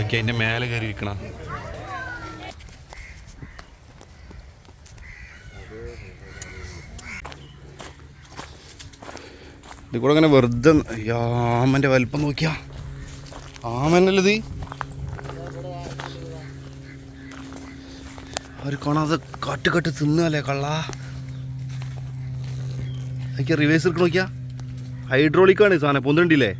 Okay മേലെ കയറി ഇരിക്കണം ഇത് കൂടെ അങ്ങനെ വെറുതെ ആമന്റെ വലിപ്പം നോക്കിയാ. ആമനല്ലത്. അവർ കാണാതെ കാട്ട് കാട്ട് തിന്നല്ലേ കള്ള. എനിക്ക് റിവേഴ്സ് എടുക്കണം നോക്കിയാ. ഹൈഡ്രോളിക്കാണ് സാധനം. പൊന്തണ്ടില്ലേ?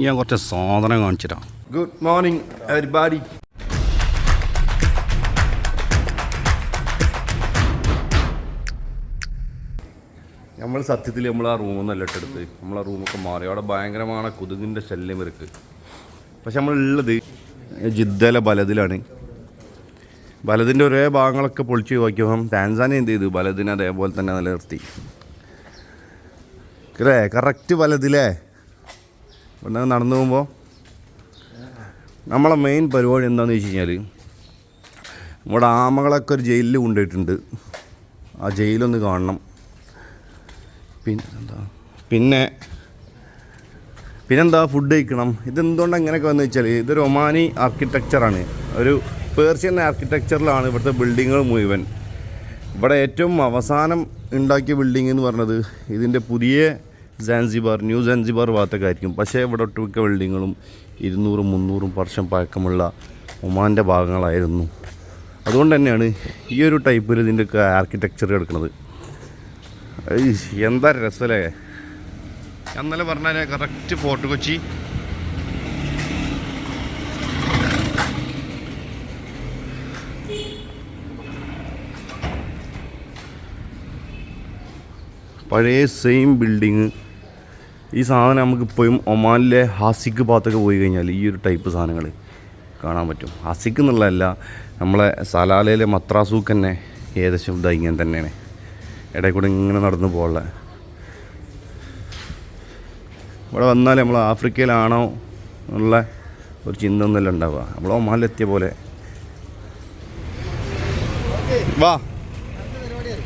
ഞാൻ കുറച്ച് സാധനം കാണിച്ചിട്ടാ. ഗുഡ് മോർണിംഗ് എവരിബാഡി നമ്മൾ സത്യത്തിൽ നമ്മൾ ആ റൂമൊന്നല്ല ഇട്ടെടുത്ത് നമ്മൾ ആ റൂമൊക്കെ മാറി. അവിടെ ഭയങ്കരമാണ് കൊതുകിന്റെ ശല്യം ഇവർക്ക്. പക്ഷെ നമ്മളുള്ളത് ജിദ്ദല ബലതിലാണ് ബലതിന്റെ ഒരേ ഭാഗങ്ങളൊക്കെ പൊളിച്ച് നോക്കിയപ്പം ടാൻസാനിയ എന്ത് ചെയ്തു? ബലതിനെ അതേപോലെ തന്നെ നിലനിർത്തി. അല്ലേ കറക്റ്റ് ബലതിലേ ഇവിടെ നടന്നു പോകുമ്പോൾ നമ്മളെ മെയിൻ പരിപാടി എന്താണെന്ന് വെച്ച് കഴിഞ്ഞാൽ നമ്മുടെ ആമകളൊക്കെ ഒരു ജയിലിൽ കൊണ്ടുപോയിട്ടുണ്ട്. ആ ജയിലൊന്ന് കാണണം. പിന്നെ എന്താ? പിന്നെ പിന്നെന്താ ഫുഡ് കഴിക്കണം? ഇതെന്തുകൊണ്ട് അങ്ങനെയൊക്കെ വന്നു വെച്ചാൽ ഇതൊരു ഒമാനി ആർക്കിടെക്ചറാണ് ഒരു പേർഷ്യൻ ആർക്കിടെക്ചറിലാണ് ഇവിടുത്തെ ബിൽഡിങ്ങുകൾ മുഴുവൻ. ഇവിടെ ഏറ്റവും അവസാനം ഉണ്ടാക്കിയ ബിൽഡിംഗ് എന്ന് പറഞ്ഞത് ഇതിന്റെ പുതിയ സാൻസിബാർ ന്യൂ സാൻസിബാർ ഭാഗത്തൊക്കെ ആയിരിക്കും പക്ഷേ ഇവിടെ ഒട്ടുമിക്ക ബിൽഡിങ്ങുകളും ഇരുന്നൂറും മുന്നൂറും വർഷം പഴക്കമുള്ള ഒമാന്റെ ഭാഗങ്ങളായിരുന്നു. അതുകൊണ്ട് തന്നെയാണ് ഈ ഒരു ടൈപ്പിൽ ഇതിന്റെയൊക്കെ ആർക്കിടെക്ചർ കിടക്കുന്നത് എന്താ രസമല്ലേ എന്നാലും പറഞ്ഞാൽ കറക്റ്റ് ഫോർട്ട് കൊച്ചി. പഴയ സെയിം ബിൽഡിങ് ഈ സാധനം നമുക്ക് ഇപ്പോഴും ഒമാനിലെ ഹാസിക്ക് ഭാഗത്തൊക്കെ പോയി കഴിഞ്ഞാൽ ഈ ഒരു ടൈപ്പ് സാധനങ്ങൾ കാണാൻ പറ്റും. ഹാസിക്ക് എന്നുള്ളതല്ല നമ്മളെ സലാലയിലെ മത്രാസൂക്ക് തന്നെ ഏകദേശം ഇതാ ഇങ്ങനെ തന്നെയാണ്. ഇടയിൽ കൂടെ ഇങ്ങനെ നടന്നു പോകാനുള്ള. ഇവിടെ വന്നാൽ നമ്മൾ ആഫ്രിക്കയിലാണോ എന്നുള്ള ഒരു ചിന്ത ഒന്നുമല്ല ഉണ്ടാവുക. നമ്മൾ ഒമാനിലെത്തിയ പോലെ. വാ.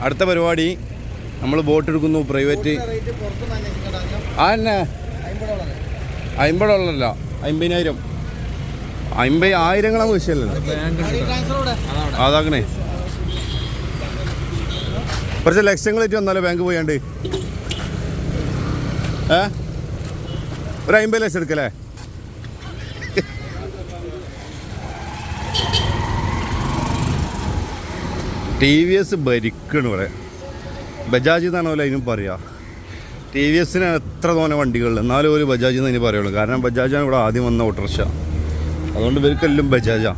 അടുത്ത പരിപാടി. നമ്മൾ ബോട്ട് എടുക്കുന്നു പ്രൈവറ്റ് ആ തന്നെ അമ്പത് ഡോളറല്ല അമ്പതിനായിരം അമ്പത് ആയിരങ്ങളാണ് വിഷയമല്ലല്ലോ അതാക്കണേ കുറച്ച് ലക്ഷങ്ങളായിട്ട് വന്നാലോ ബാങ്ക് പോയാണ്ട്. ഏ? ഒരു അമ്പത് ലക്ഷം എടുക്കല്ലേ? ടി വി എസ് ഭരിക്കണം ഇവിടെ. ബജാജ് എന്നാണ് പോലെ അതിനും പറയാ. ടി വി എസിന് എത്ര തോന്നെ വണ്ടികളിൽ എന്നാലും ഒരു ബജാജ് എന്ന് അതിന് പറയുള്ളൂ കാരണം ബജാജാണ് ഇവിടെ ആദ്യം വന്ന ഓട്ടോറിക്ഷ അതുകൊണ്ട് ഇവർക്കെല്ലാം ബജാജാ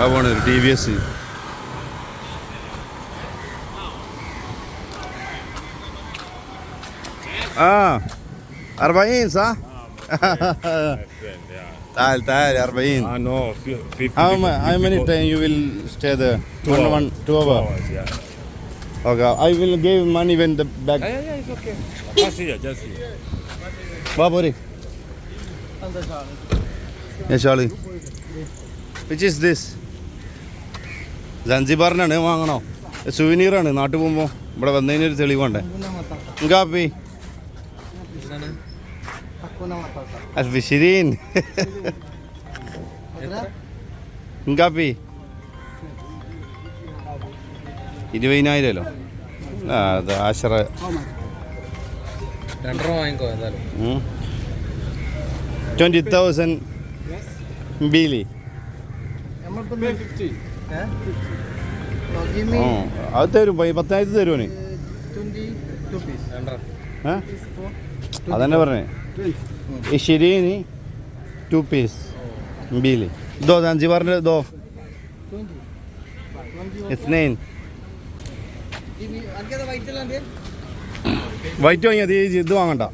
ആ പോണത് T V S اه 40 صح؟ تعال تعال 40 Ah, no, fi- 50. How, 50, ma- how many 50. time you will stay there? Two one, hours. one, two Two hours. hours, yeah. Okay, I will give money when the back. Yeah, yeah, yeah, it's okay. Just here, just here. വാ പോരെ shawl which is this സൻസിബാറിനാണ് വാങ്ങണോ? സുവനീറാണ് നാട്ടിൽ പോകുമ്പോൾ ഇവിടെ വന്നതിന് ഒരു തെളിവുണ്ടേ കാപ്പി. അൽഫിഷിരീൻ കാപ്പി. ഇരുപതിനായിരമല്ലോ? ആ അത് ആശറ. രണ്ടെണ്ണം വാങ്ങിക്കോ എന്തായാലും ട്വന്റി തൗസൻഡ് ബീലി. അത് തരും പത്തായിരത്തി തരുമോ അതന്നെ പറഞ്ഞേ. ഈ ശരിന് ടു പീസ് ബീലി. ഇതോ സഞ്ചിബാറിന്റെ ഇതോ? എസ്നൈൻ വൈറ്റ് വാങ്ങിയാൽ ഈ ഇത് വാങ്ങണ്ട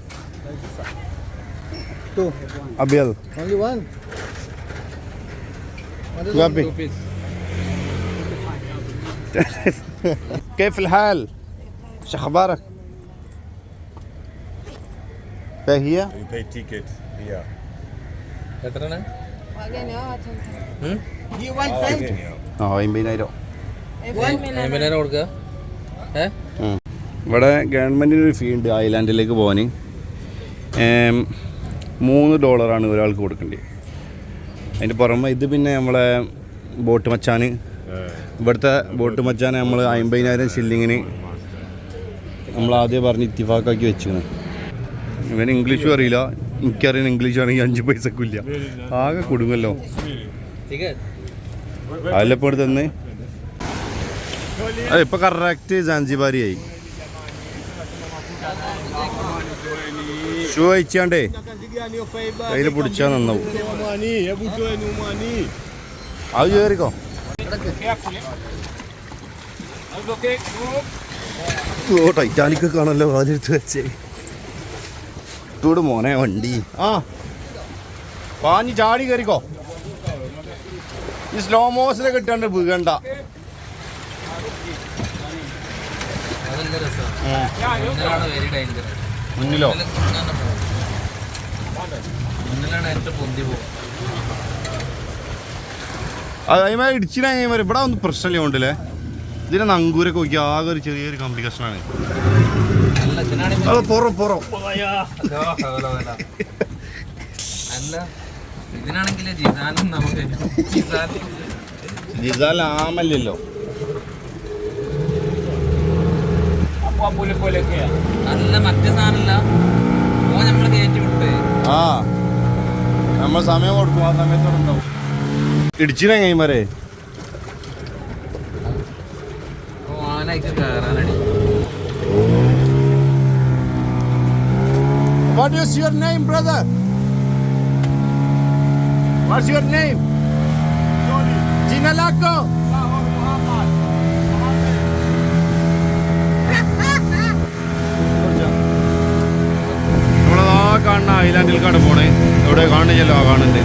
അബിയൽ Only one. കാപ്പി two piece كيف الحال؟ شو اخبارك؟ هي؟ You pay ticket here. എത്രയാണ് You want Oh, friend? okay, yeah. ആ അമ്പതിനായിരം അമ്പതിനായിരം കൊടുക്കുക ഏ ഇവിടെ ഗവൺമെന്റിന് ഒരു ഫീ ഉണ്ട് ഐലാൻഡിലേക്ക് പോകാൻ. മൂന്ന് ഡോളറാണ് ഒരാൾക്ക് കൊടുക്കേണ്ടത് അതിന്റെ പുറമെ ഇത് പിന്നെ നമ്മളെ ബോട്ട് മച്ചാൻ ഇവിടുത്തെ ബോട്ട് മച്ചാൻ നമ്മൾ അമ്പതിനായിരം ഷില്ലിങ്ങിന് നമ്മൾ ആദ്യം പറഞ്ഞ് ഇത്തിഫാക്കാക്കി വെച്ചിരുന്നു ഇവൻ ഇംഗ്ലീഷും അറിയില്ല. എനിക്കറിയാൻ ഇംഗ്ലീഷ് ആണെങ്കിൽ അഞ്ച് പൈസക്കില്ല ആകെ കൊടുങ്ങല്ലോ. അതിലിപ്പോൾ തന്നെ? അത് ഇപ്പൊ കറക്റ്റ് സാൻസിബാരിയായി ഷൂ അയച്ചാണ്ടേ. കയ്യിൽ പിടിച്ചാ നന്നാവും. അത് കയറിക്കോ ഓ ടൈറ്റാനിക് കാണല്ലോ വാലെടുത്ത് വെച്ചേ. ഇട്ടൂട് മോനെ വണ്ടി. ആ. പാഞ്ഞ് ചാടി കയറിക്കോ ഈ സ്ലോ മോഷനെ കിട്ടാണ്ട് വീകണ്ട അതല്ല രസമാണ് മുന്നിലാണ് വെരി ഡേഞ്ചർ മുന്നിലോ? മുന്നിലാണ് ഏറ്റവും പൊന്തി പോകും അത് അതിമ ഇടിച്ചിട്ട് കഴിയുമ്പോൾ ഇവിടെ ഒന്നും പ്രശ്നമില്ല കൊണ്ടല്ലേ ഇതിനെ നങ്കൂരൊക്കെ നോക്കി ആകെ ഒരു ചെറിയൊരു കോംപ്ലിക്കേഷൻ ആണ് അത് പുറം പുറം. അല്ല ഇതിനാണെങ്കിൽ ജിസാനും നമുക്ക് ജിസാൻ ജിസാൽ ആമല്ലല്ലോ അല്ല മറ്റേ സാധനമല്ല ഓ നമ്മളെ കയറ്റി വിട്ട്. ആ നമ്മൾ സമയം കൊടുക്കും. ആ സമയത്തോടെ ഉണ്ടാവും. ഇടിച്ചിനെ കഴിയുമ്പോരേ ഓ ആനയ്ക്ക് കയറാനടി. What is your name, brother? What's your name? Jinalako. നമ്മളതാ കാണുന്ന ഐലാൻഡിലേക്കാണ് പോണേ. ഇവിടെ കാണുകയല്ലോ ആ കാണുന്നുണ്ട്.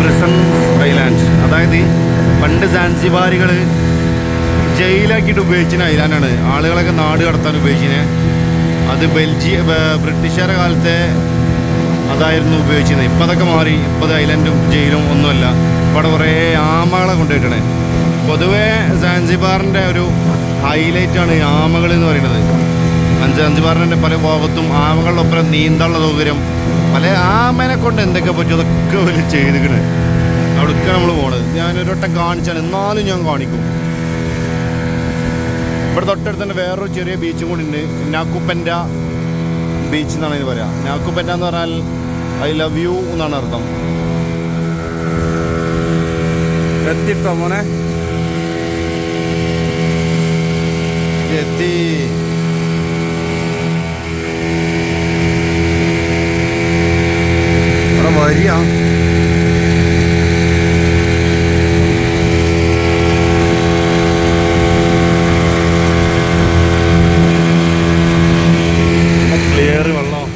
പ്രിസൻസ് ഐലാൻഡ് അതായത് പണ്ട് സാൻസിബാരികൾ ജയിലാക്കിയിട്ട് ഉപയോഗിച്ചിന് ഐലാൻഡാണ് ആളുകളൊക്കെ നാട് കടത്താൻ ഉപയോഗിച്ചിന് അത് ബെൽജിയ ബ്രിട്ടീഷുകാരുടെ കാലത്തെ അതായിരുന്നു ഉപയോഗിച്ചിരുന്നത് ഇപ്പം അതൊക്കെ മാറി. ഇപ്പം അത് ഐലൻഡും ജയിലും ഒന്നുമല്ല. ഇവിടെ കുറേ ആമകളെ കൊണ്ടുപോയിട്ടാണ് പൊതുവേ സാൻസിബാറിന്റെ ഒരു ഹൈലൈറ്റാണ് ആമകൾ എന്ന് പറയുന്നത്. സാൻസിബാറിന്റെ പല ഭാഗത്തും ആമകളുടെ ഒപ്പം നീന്താനുള്ള സൗകര്യം. പല ആമനെ കൊണ്ട് എന്തൊക്കെ പറ്റും അതൊക്കെ അവർ ചെയ്തിക്കണ് അവിടേക്കാണ് നമ്മൾ പോണത്. ഞാനൊരൊട്ടം കാണിച്ചാണ്. എന്നാലും ഞാൻ കാണിക്കും. ഇവിടെ തൊട്ടടുത്ത് തന്നെ വേറൊരു ചെറിയ ബീച്ചും കൂടി ഉണ്ട് നാക്കുപ്പന്റെ ബീച്ച് എന്നാണ് ഇത് പറയാ. നാക്കുപ്പന്റെ എന്ന് പറഞ്ഞാൽ ഐ ലവ് യു എന്നാണ് അർത്ഥം. എത്തിട്ടോ മോനെ? എത്തി ഇവിടെ വരിക ക്ലിയർ വെള്ളം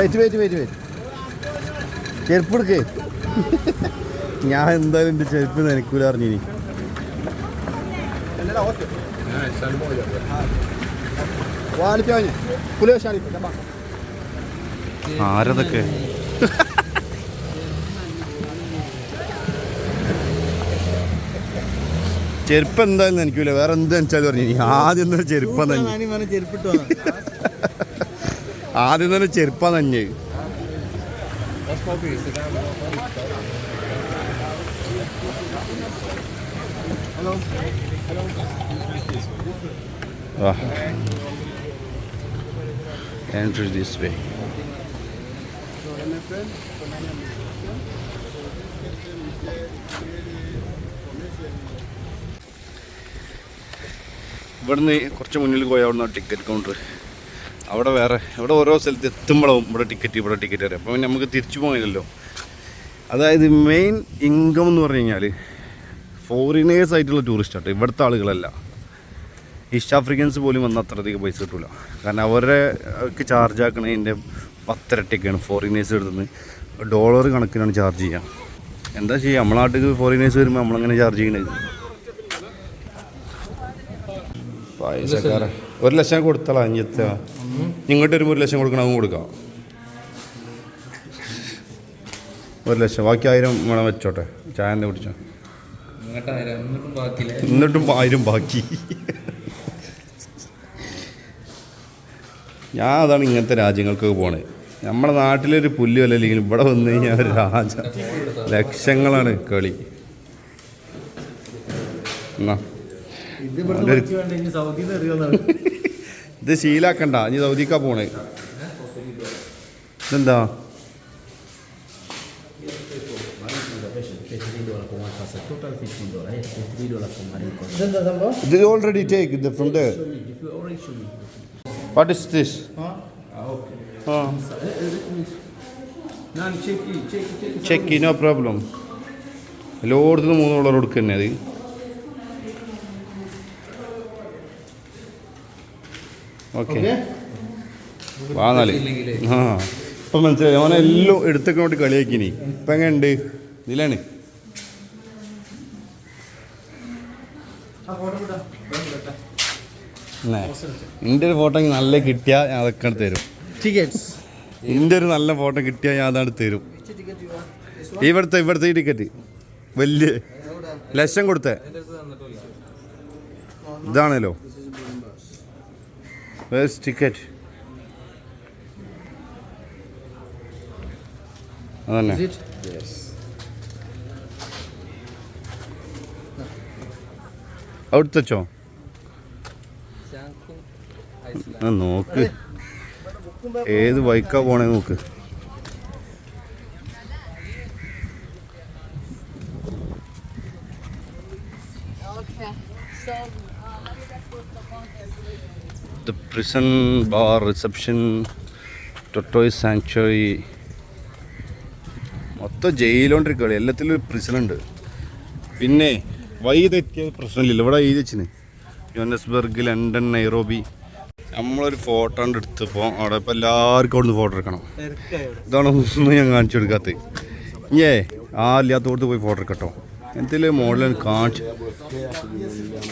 വെയിറ്റ് വെയിറ്റ് വെയിറ്റ് വെയിറ്റ് ചെരുപ്പ് എടുക്കേ. ഞാൻ എന്തായാലും എന്റെ ചെരുപ്പ് നനക്കൂല അറിഞ്ഞിനി ആരതൊക്കെ? ചെരുപ്പ് എന്തായാലും നനക്കൂല വേറെ എന്ത് നനച്ചാലും അറിഞ്ഞിനി. ആദ്യം തന്നെ ചെരുപ്പ് നഞ്ഞ് ആദ്യം തന്നെ ചെരുപ്പ നഞ്ഞ്. ഇവിടുന്ന് കുറച്ച് മുന്നിൽ പോയി അവിടുന്ന് ടിക്കറ്റ് കൗണ്ടർ അവിടെ വേറെ ഇവിടെ ഓരോ സ്ഥലത്ത് എത്തുമ്പോഴും ഇവിടെ ടിക്കറ്റ് ഇവിടെ ടിക്കറ്റ് വരെ. അപ്പോൾ നമുക്ക് തിരിച്ചു പോകാനില്ലല്ലോ. അതായത് മെയിൻ ഇൻകം എന്ന് പറഞ്ഞു കഴിഞ്ഞാൽ ഫോറിനേഴ്സ് ആയിട്ടുള്ള ടൂറിസ്റ്റ് ആട്ടോ ഇവിടുത്തെ ആളുകളല്ല. ഈസ്റ്റ് ആഫ്രിക്കൻസ് പോലും വന്ന അത്രയധികം പൈസ കിട്ടില്ല കാരണം അവരെ അവർക്ക് ചാർജ് ആക്കണതിന്റെ പത്തരട്ടിയൊക്കെയാണ് ഫോറിനേഴ്സ് എടുത്തുനിന്ന് ഡോളർ കണക്കിനാണ് ചാർജ് ചെയ്യുക എന്താ ചെയ്യുക നമ്മളെ നാട്ടിൽ ഫോറിനേഴ്സ് വരുമ്പോൾ നമ്മളങ്ങനെ ചാർജ് ചെയ്യണത് പൈസക്കാര. ഒരു ലക്ഷം കൊടുത്തളാ ഇഞ്ഞത്തെ ഇങ്ങോട്ട് ഒരു ഒരു ലക്ഷം കൊടുക്കണം അതും കൊടുക്കാം. ഒരു ലക്ഷം. ബാക്കി ആയിരം വേണം വെച്ചോട്ടെ. ചായ എന്താ കുടിച്ചോ. എന്നിട്ടും ആയിരം. ബാക്കി. ഞാൻ അതാണ് ഇങ്ങനത്തെ രാജ്യങ്ങൾക്കൊക്കെ പോണേ. നമ്മുടെ നാട്ടിലൊരു പുല്ലുമല്ല അല്ലെങ്കിൽ ഇവിടെ വന്നു കഴിഞ്ഞാൽ ഒരു രാജ ലക്ഷങ്ങളാണ് കളി. എന്നാ. ഇത് ശീലാക്കണ്ട. ഇനി സൗദിക്കാ പോണേ. ഇതെന്താ? ഇത് ഓൾറെഡി ടേക്ക് ഇത് from what is this. Check no problem എല്ലായിടത്തും മൂന്ന് ഡോളർ കൊടുക്കുക ഓക്കെ. വാന്നാൽ ആ. ഇപ്പം മനസ്സിലായി. അവനെ എല്ലാം എടുത്തൊക്കെ കൊണ്ട് കളിയാക്കിനി. ഇപ്പം എങ്ങനെ ഉണ്ട് ഇതിലാണ് എന്റെ ഒരു ഫോട്ടോ നല്ല കിട്ടിയാൽ ഞാൻ അതൊക്കെ തരും. എന്റെ ഒരു നല്ല ഫോട്ടോ കിട്ടിയാൽ ഞാൻ അതാണ് തരും. ഇവിടുത്തെ ഇവിടുത്തെ ഈ ടിക്കറ്റ് വലിയ. ലക്ഷം കൊടുത്തേ. ഇതാണല്ലോ. ടിക്കറ്റ് അതല്ലേ Is it? Yes. അവിടുത്തെ ആ നോക്ക്. ഏത് ബൈക്കാ പോണേ നോക്ക് Okay. So, the bar reception ടൊട്ടോയ് sanctuary മൊത്തം ജയിലോണ്ടിരിക്കുകയാണ്. എല്ലാത്തിലും ഒരു പ്രിസൺ ഉണ്ട്. പിന്നെ വഴി തെറ്റിയ പ്രശ്നമില്ല ഇവിടെ എഴുതി വെച്ചിന് ജോനസ്ബർഗ് ലണ്ടൻ നൈറോബി നമ്മളൊരു ഫോട്ടോ കൊണ്ട് എടുത്തപ്പോൾ അവിടെ ഇപ്പോൾ എല്ലാവർക്കും അവിടുന്ന് ഫോട്ടോ എടുക്കണം. ഇതാണ് ഒന്നും ഞാൻ കാണിച്ചു കൊടുക്കാത്തത്. ഇഞ്ഞേ ആ ഇല്ലാത്തോടത്ത് പോയി ഫോട്ടോ എടുക്കട്ടോ. എന്തെങ്കിലും മോഡൽ കാണിച്ചു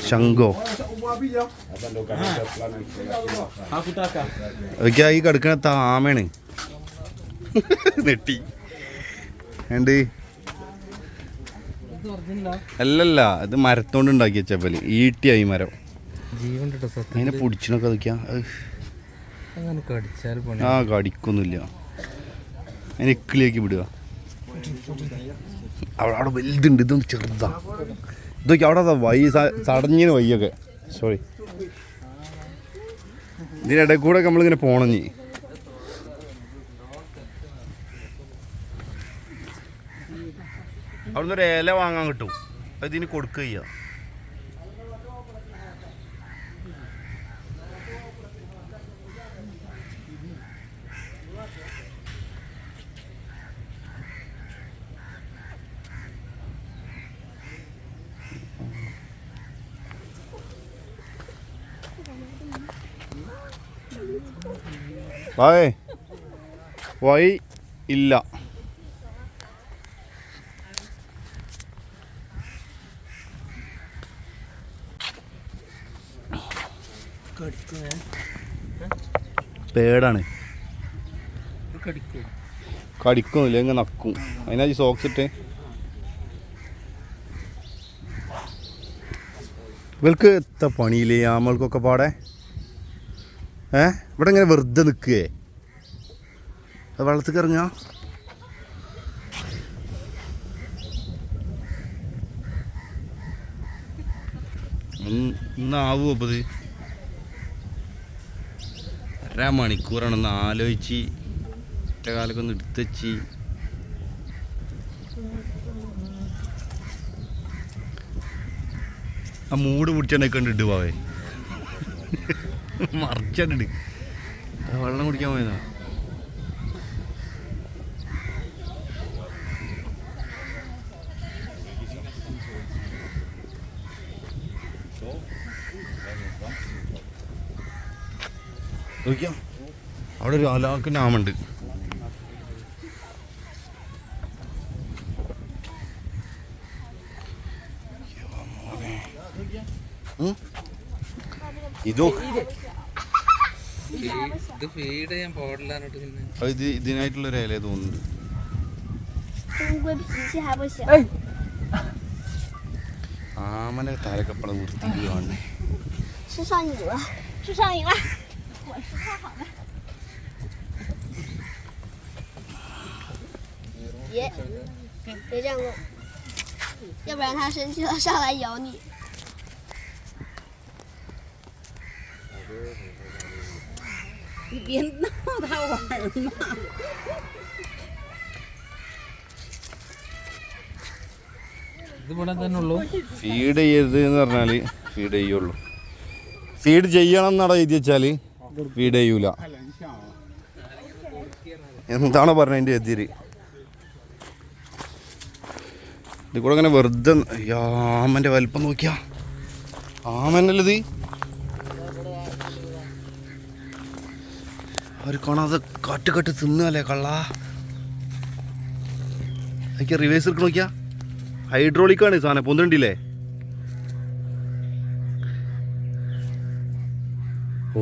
ശംഖോ. അതൊക്കെ ഈ കിടക്കണ താമയാണ് നെട്ടി. ഉണ്ട് ഒറിജിനലാ അല്ലല്ല ഇത് മരത്തോണ്ട് ഉണ്ടാക്കിയ ചെപ്പൽ. ഈട്ടിയായി മരം. അതിനെ പൊടിച്ചിനൊക്കെ അതൊക്കെയാ. ആ കടിക്കൊന്നുമില്ല. അതിനെ ഇക്കിളിയാക്കി വിടുക. അവിടെ വലുതുണ്ട് ഇതൊന്ന് ചെറുതാ. ഇതൊക്കെ അവിടെ വൈ സടഞ്ഞിന് വയ്യൊക്കെ സോറി ഇതിനിടയിൽ കൂടെ നമ്മളിങ്ങനെ പോണഞ്ഞി അവിടുന്ന് ഒരു ഇല വാങ്ങാൻ കിട്ടും. അത് ഇതിന് കൊടുക്കുക വായേ. വഴി ഇല്ല. പേടാണ്. കടിക്കും ഇല്ല ഇങ്ങനെ നക്കും. അതിനാ സോക്സ് ഇട്ട്. ഇവൾക്ക് എത്ത പണിയില്ലേ ആമൾക്കൊക്കെ പാടെ? ഏ? ഇവിടെ ഇങ്ങനെ വെറുതെ നിൽക്കുകയെ. അത് വെള്ളത്തിൽ ഇറങ്ങാ. ഇന്നാവോ അപ്പത്? അര മണിക്കൂറാണ് ഒന്ന് ആലോചിച്ച്. ഒറ്റ കാലൊക്കെ ഒന്ന് എടുത്തുവെച്ച് ആ മൂട് പിടിച്ചെണ്ണൊക്കെ ഉണ്ട് പോവേ. മറിച്ചിട്ടുണ്ട് വെള്ളം കുടിക്കാൻ പോയതാ. നോക്കിയാ? അവിടെ ഒരു അലാക്ക് നാമുണ്ട് ഇതോ ഇത് ഫീഡ് ചെയ്യാൻ പാടില്ലാന്നിട്ട് പിന്നെ ഇത് ഇതിനായിട്ടുള്ള ഒരു ഇല തോന്നുന്നുണ്ട് 乌龟脾气还不行。 ആമനെ തലക്കപ്പള വൃത്തിക്ക് കാണുന്നേ 吃上瘾了，吃上瘾了。我吃太好了。别，别这样弄，要不然它生气了上来咬你。 别闹他玩儿嘛。 ഇത് ഇവിടെ തന്നെ ഉള്ളൂ ഫീഡ് ചെയ്യരുത് എന്ന് പറഞ്ഞാൽ ഫീഡ് ചെയ്യുള്ളൂ ഫീഡ് ചെയ്യണം എന്നാണ് എഴുതി വെച്ചാൽ ഫീഡ് ചെയ്യൂല എന്താണ് പറഞ്ഞത് അതിൻ്റെ എതിര് ഇത് കൂടെ ഇങ്ങനെ വെറുതെ അയ്യോ, ആമൻ്റെ വലിപ്പം നോക്കിയാ ആമനല്ലത് അവർ കാണാതെ കാട്ട് കാട്ട് തിന്നല്ലേ കള്ള? എനിക്ക് റിവേഴ്സ് എടുക്കണ നോക്കിയാ. ഹൈഡ്രോളിക് ആണ് സാധനം. പൊന്തണ്ടില്ലേ?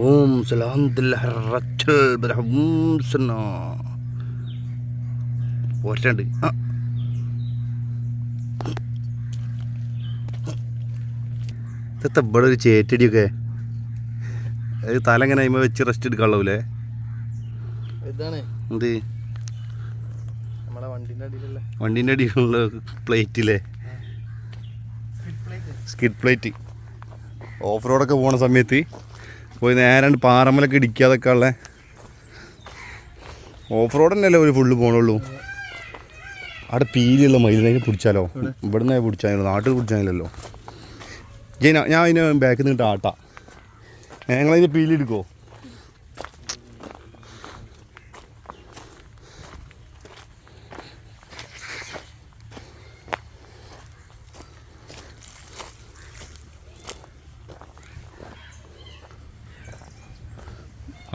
ഓം പോറ്റണ്ട് ഇതത്തെ ഇവിടെ ഒരു ചേറ്റടിയൊക്കെ. തല ഇങ്ങനെ വെച്ച് റെസ്റ്റ് എടുക്കാനുള്ളൂലേ ഇതാണ് എന്ത്? വണ്ടിന്റെ അടിയിലുള്ള. പ്ലേറ്റിലെ? പ്ലേറ്റില്ലേ സ്കിഡ് പ്ലേറ്റ് ഓഫ് റോഡൊക്കെ പോണ സമയത്ത് പോയി നേരെ പാറമ്മലൊക്കെ ഇടിക്കാതൊക്കെ ഉള്ള ഓഫ് റോഡ് തന്നെയല്ലേ ഒരു ഫുള്ള് പോണുള്ളൂ. അവിടെ പീലിയുള്ള മയിലിനെ പിടിച്ചാലോ? ഇവിടുന്ന് പിടിച്ചാലോ? നാട്ടിൽ പിടിച്ചാലല്ലോ ജൈന ഞാൻ അതിന് ബാക്കിൽ നിന്നിട്ട് ആട്ടാ. ഞങ്ങളതിന് പീലി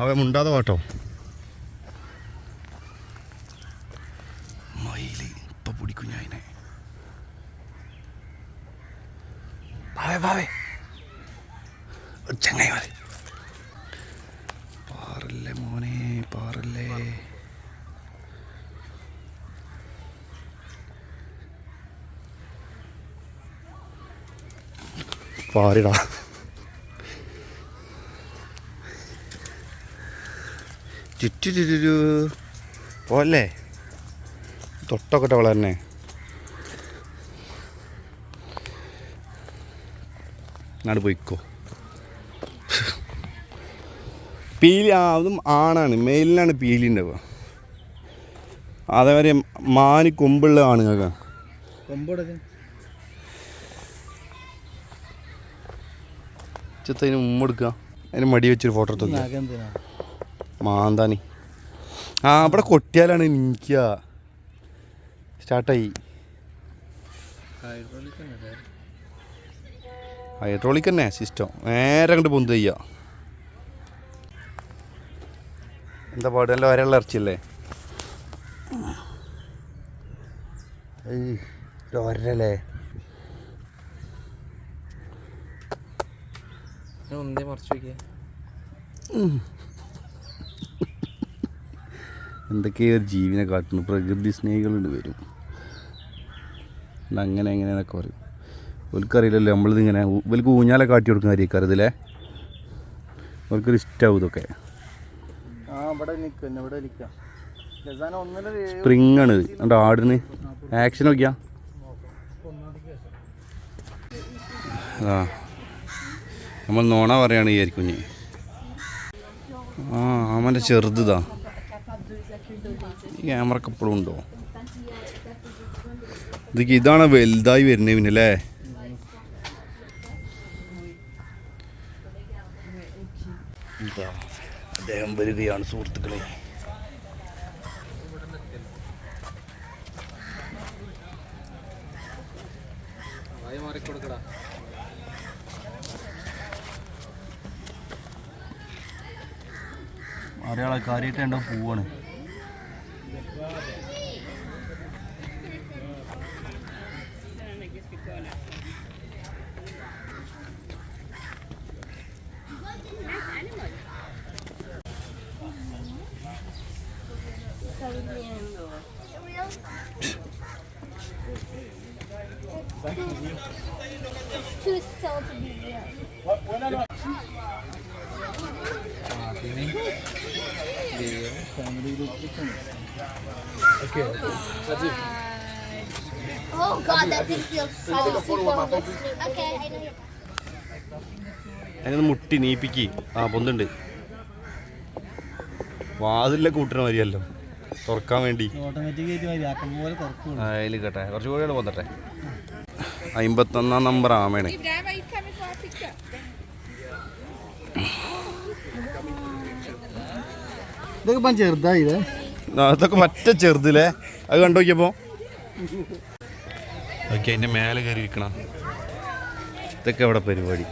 അവൻ മുണ്ടാതെ കേട്ടോ മയിൽ ഇപ്പൊ പിടിക്കും ഞാൻ അതിനെ ഭാവേ ഭാവേ ചങ്ങായി മതി പാറല്ലേ മോനെ പാറല്ലേ. പാറിടാ. ചുറ്റുചുരു പോലെ തൊട്ടൊക്കെ വളരണേ നാട് പോയിക്കോ. പീലി ആ അതും ആണാണ്. മെയിലിനാണ് പീലി ഉണ്ടാവുക അതേമാതിരി മാന് കൊമ്പുള്ള ആണുങ്ങൾക്ക് ചെത്തതിന് മുമ്പ് മുമ്പെടുക്കുക അതിന് മടി വെച്ചൊരു ഫോട്ടോ എടുത്തു മാന്താനി. ആ ഇവിടെ കൊട്ടിയാലാണ് നിൽക്കുക സ്റ്റാർട്ടായി. ഹൈഡ്രോളിക് തന്നെ സിസ്റ്റം നേരെ അങ്ങോട്ട് പൊന്ത് ചെയ്യുക എന്താ പാട്? നല്ല വരെയുള്ള ഇറച്ചിയല്ലേ? ഒരല്ലേ? ഒന്നേ മറിച്ച് നോക്കിയേ എന്തൊക്കെയോ ഒരു ജീവിനെ കാട്ടുന്നു? പ്രകൃതി സ്നേഹികളുണ്ട് വരും. അങ്ങനെ എങ്ങനെയെന്നൊക്കെ പറയും. ഓൽക്കറിയില്ലല്ലോ നമ്മളിതിങ്ങനെ ഇവർക്ക് ഊഞ്ഞാലെ കാട്ടി കൊടുക്കുന്ന കാര്യക്കാർ ഇതിലെ. അവർക്കൊരു ഇഷ്ടമാവും ഇതൊക്കെ. സ്പ്രിങ് ആണ് എന്റെ ആടിന്? ആക്ഷൻ നോക്കിയാ? ആ. നമ്മൾ നോണ പറയാണ് ഈ അരിക്കുഞ്ഞ് ആ ആമന്റെ ചെറുതാ ഈ ക്യാമറ എപ്പോഴും ഉണ്ടോ? ഇതൊക്കെ ഇതാണ് വലുതായി വരുന്നത് പിന്നെ അല്ലേ? എന്താ അദ്ദേഹം വരികയാണ് സുഹൃത്തുക്കളെ. മാറിയാളെ കാര്യമായിട്ട് എന്താ പോവാണ്? നീപ്പിക്ക് ആ പൊന്തുണ്ട്. വാതിലെ കൂട്ടണ മതിയല്ലോ തുറക്കാൻ വേണ്ടി. അതിൽ കേട്ടെ. കുറച്ച് കൂടെ പോന്നട്ടെ അമ്പത്തൊന്നാം നമ്പർ ആമയാണ്. ഇതൊക്കെ ചെറുതായില്ലേ അതൊക്കെ മറ്റ ചെറുതില്ലേ അത് കണ്ടു നോക്കിയപ്പോ. ഓക്കെ അതിന്റെ മേലെ കയറി ഇരിക്കണം. ഇതൊക്കെ അവിടെ പരിപാടി?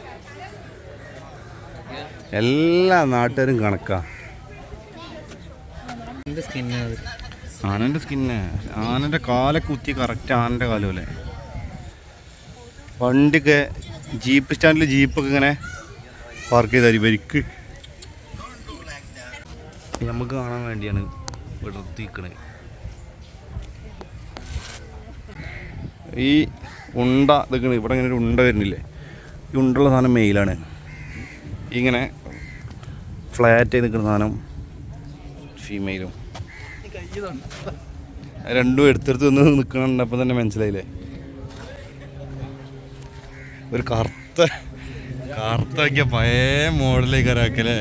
എല്ലാ നാട്ടുകാരും കണക്കാ. ആനന്റെ സ്കിന്ന് ആനന്റെ കാലൊക്കെ കുത്തി കറക്റ്റ് ആനന്റെ കാൽ പോലെ. വണ്ടിയൊക്കെ ജീപ്പ് സ്റ്റാൻഡിൽ ജീപ്പൊക്കെ ഇങ്ങനെ പാർക്ക് ചെയ്താൽ വരിക്ക്. നമുക്ക് കാണാൻ വേണ്ടിയാണ് വിടർത്തിക്കണേ ഈ ഉണ്ട ഇതൊക്കെയാണ്. ഇവിടെ ഇങ്ങനെ ഒരു ഉണ്ട വരുന്നില്ലേ? ഈ ഉണ്ടുള്ള സാധനം മെയിലാണ് ഇങ്ങനെ ഫ്ലാറ്റ് നിൽക്കുന്ന സാധനം ഫീമെയിലും രണ്ടും എടുത്തെടുത്ത് നിന്ന് നിൽക്കണുണ്ടപ്പോൾ തന്നെ മനസ്സിലായില്ലേ? ഒരു കറുത്ത കറുത്താക്കിയ പഴയ മോഡലേക്ക് ഒരാക്കല്ലേ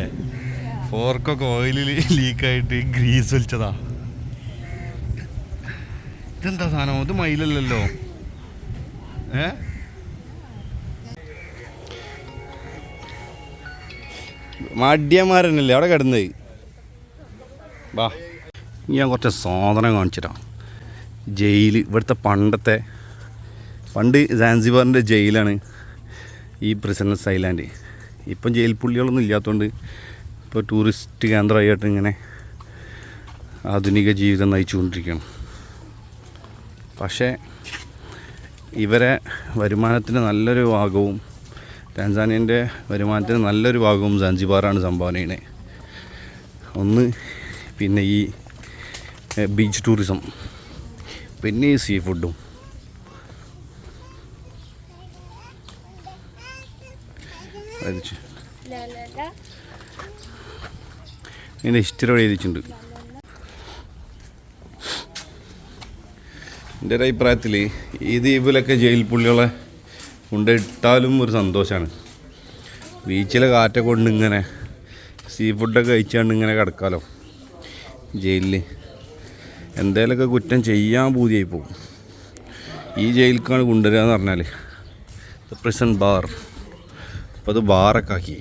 ഫോർക്കൊക്കെ ഓയിലിൽ ലീക്കായിട്ട് ഗ്രീസ് വലിച്ചതാ. ഇതെന്താ സാധനം? ഇത് മയിലല്ലല്ലോ. ഏ? മടിയന്മാരനല്ലേ അവിടെ കിടന്നത് വാ. ഞാൻ കുറച്ച് സാധനം കാണിച്ചിട്ടാ. ജയിൽ ഇവിടുത്തെ പണ്ടത്തെ പണ്ട് സാൻസിബാറിന്റെ ജയിലാണ് ഈ പ്രിസണസ് ഐലാൻഡ് ഇപ്പം ജയിൽ പുള്ളികളൊന്നും ഇല്ലാത്തതുകൊണ്ട് ഇപ്പോൾ ടൂറിസ്റ്റ് കേന്ദ്രമായിട്ട് ഇങ്ങനെ ആധുനിക ജീവിതം നയിച്ചുകൊണ്ടിരിക്കുകയാണ്. പക്ഷേ ഇവരെ വരുമാനത്തിന് നല്ലൊരു ഭാഗവും ടാൻസാനിയന്റെ വരുമാനത്തിന് നല്ലൊരു ഭാഗവും സാൻസിബാറാണ് സംഭാവന ചെയ്യണേ ഒന്ന് പിന്നെ ഈ ബീച്ച് ടൂറിസം പിന്നെ ഈ സീ ഫുഡും. ഇതിന്റെ ഹിസ്റ്ററി അവിടെ എഴുതിയിട്ടുണ്ട് എന്റെ ഒരു അഭിപ്രായത്തിൽ ഈ ദ്വീപിലൊക്കെ ജയിൽ പുള്ളികളെ കൊണ്ടിട്ടാലും ഒരു സന്തോഷമാണ് ബീച്ചിലെ കാറ്റ കൊണ്ട് ഇങ്ങനെ സീ ഫുഡൊക്കെ കഴിച്ചാണ്ട് ഇങ്ങനെ കിടക്കാമല്ലോ ജയിലിൽ എന്തേലൊക്കെ കുറ്റം ചെയ്യാൻ പൂതിയായി പോകും. ഈ ജയിലിക്കാണ് കൊണ്ടുവരിക എന്ന് പറഞ്ഞാൽ പ്രിസൺ ബാർ അപ്പോൾ അത് ബാറൊക്കെ ആക്കി.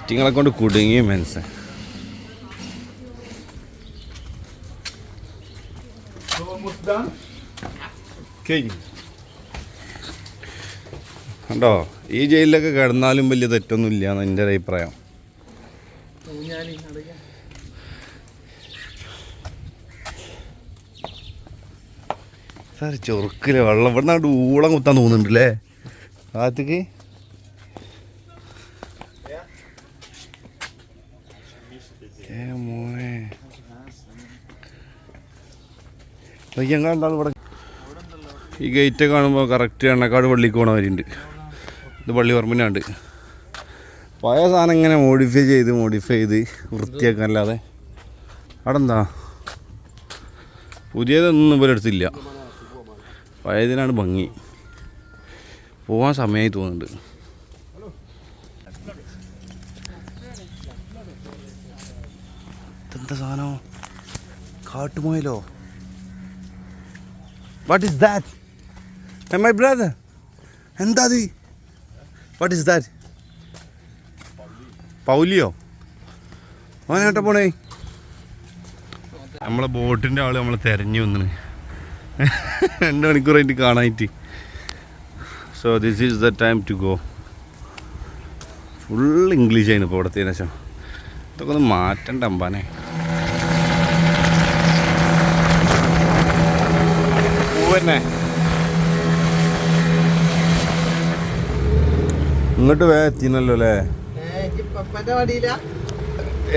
ഇറ്റിങ്ങളെ കൊണ്ട് കുടുങ്ങി മനസ്സ് കണ്ടോ? ഈ ജയിലിലൊക്കെ കിടന്നാലും വലിയ തെറ്റൊന്നും ഇല്ല എന്ന് എന്റെ ഒരു അഭിപ്രായം. സാർ വെള്ളം ഇവിടെ നിന്ന് ഊളം കുത്താൻ തോന്നുന്നുണ്ടല്ലേ? ആദ്യത്തേക്ക് ഏ മോനെ. ഈ ഗേറ്റ് കാണുമ്പോൾ കറക്റ്റ് എണ്ണക്കാട് പള്ളിക്ക് പോണ വരിണ്ട് ഇത് പള്ളി പറമ്പിനാണ്ട് പഴയ സാധനം ഇങ്ങനെ മോഡിഫൈ ചെയ്ത് മോഡിഫൈ ചെയ്ത് വൃത്തിയാക്കാനല്ലാതെ. അവിടെ എന്താ പുതിയതൊന്നും ഇവരെ അടുത്തില്ല പഴയതിനാണ് ഭംഗി. പോകാൻ സമയമായി തോന്നുന്നുണ്ട്. എന്താ സാധനം? കാട്ടുപോയല്ലോ what is that my brother എന്താ അത് വാട്ട് ഈസ് ദാറ്റ് പൗലിയോ? അവൻ പോണേ? നമ്മളെ ബോട്ടിന്റെ ആൾ നമ്മളെ തെരഞ്ഞു വന്നിന്. രണ്ട് മണിക്കൂറായിട്ട് കാണാനായിട്ട്. So this is the time to go full ഇംഗ്ലീഷാണ് ഇപ്പോൾ ഇവിടത്തെ ശേഷം. ഇതൊക്കെ ഒന്ന് മാറ്റണ്ട അമ്പാനെ. വരുന്നേ. ഇങ്ങോട്ട് വേ എത്തിനല്ലോ അല്ലേ?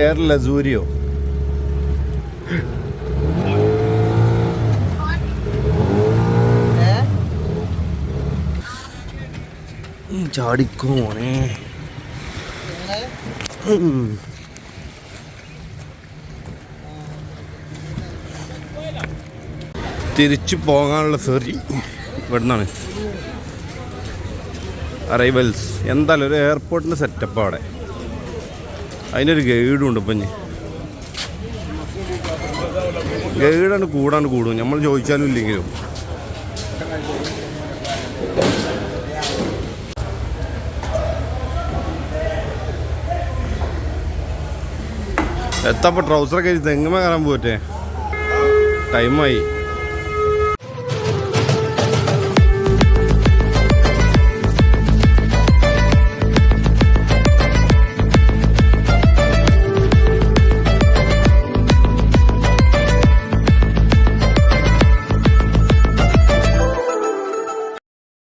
എയർ സൂര്യോ ചാടിക്കോണേ തിരിച്ചു പോകാനുള്ള ഫെറി ഇവിടുന്നാണ്. അറൈവൽസ് എന്തായാലും ഒരു എയർപോർട്ടിന്റെ സെറ്റപ്പ് അവിടെ. അതിനൊരു ഗൈഡും ഉണ്ട് ഇപ്പം ഗൈഡാണ് കൂടാണ്ട് കൂടും. നമ്മൾ ചോദിച്ചാലും ഇല്ലെങ്കിലും. എത്തപ്പോൾ ട്രൗസറൊക്കെ തെങ്ങുമ കയറാൻ പോറ്റേ ടൈമായി